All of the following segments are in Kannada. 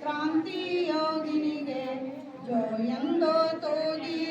ಕ್ರಾಂತಿ ಯೋಗಿನಿಗೆ ಜೋ ಎಂದೋ ತೋಗಿ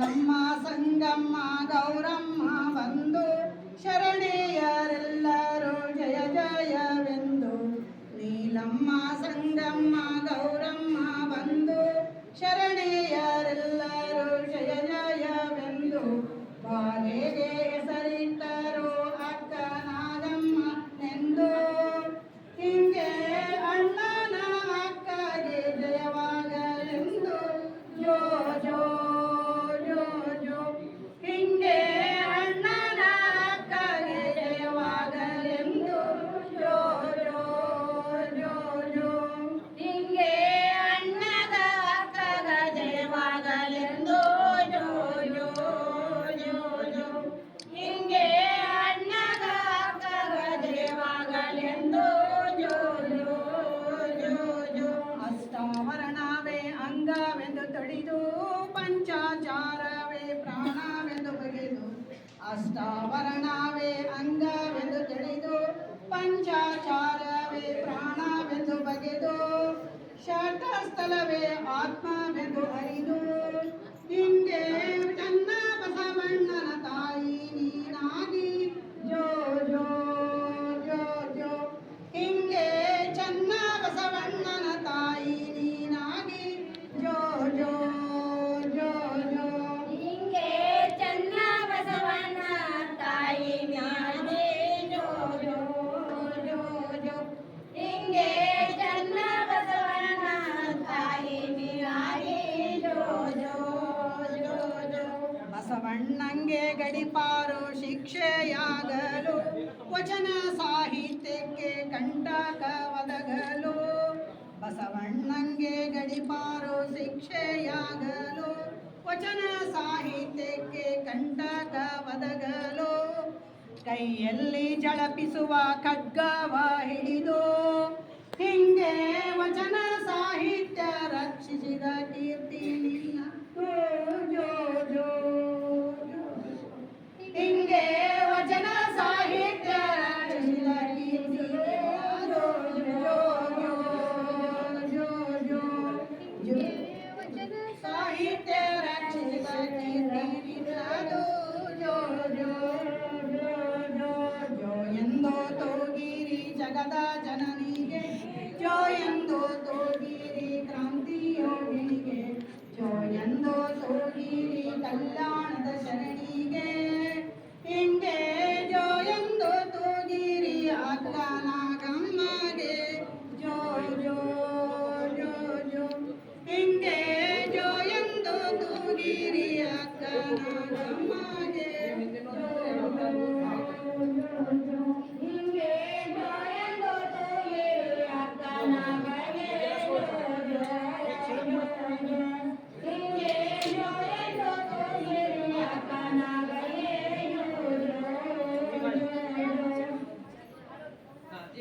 ಗಂಗಮ್ಮ ಸಂಗಮ್ಮ, ಗೌರಮ್ಮ ಬಂದು ಶರಣೆಯರೆಲ್ಲರೂ ಜಯ, ಜಯವೆಂದು. ನೀಲಮ್ಮ, ಸಂಗಮ್ಮ, ಗೌರಮ್ಮ ಬಂದು ಶರಣೆಯರೆಲ್ಲರೂ ಜಯ, ಜಯವೆಂದು. ಬಾಲೆಗೆ ಹೆಸರಿ ತಿಳಿದು ಶಾಖ ಸ್ಥಳವೇ ಆತ್ಮವೆಂದು ಅರಿದು ಹಿಂಗೆ ಬಸವಣ್ಣಂಗೆ ಗಡಿಪಾರು ಶಿಕ್ಷೆಯಾಗಲು, ವಚನ ಸಾಹಿತ್ಯಕ್ಕೆ ಕಂಟಕ ಒದಗಲು. ಬಸವಣ್ಣಂಗೆ ಗಡಿಪಾರು ಶಿಕ್ಷೆಯಾಗಲು, ವಚನ ಸಾಹಿತ್ಯಕ್ಕೆ ಕಂಟಕ ಒದಗಲು. ಕೈಯಲ್ಲಿ ಜಳಪಿಸುವ ಖಡ್ಗವ ಹಿಡಿದು ಹಿಂಗೆ ವಚನ ಸಾಹಿತ್ಯ ರಕ್ಷಿಸಿದ ಕೀರ್ತಿ ನಿನ್ನ. జగదా జనని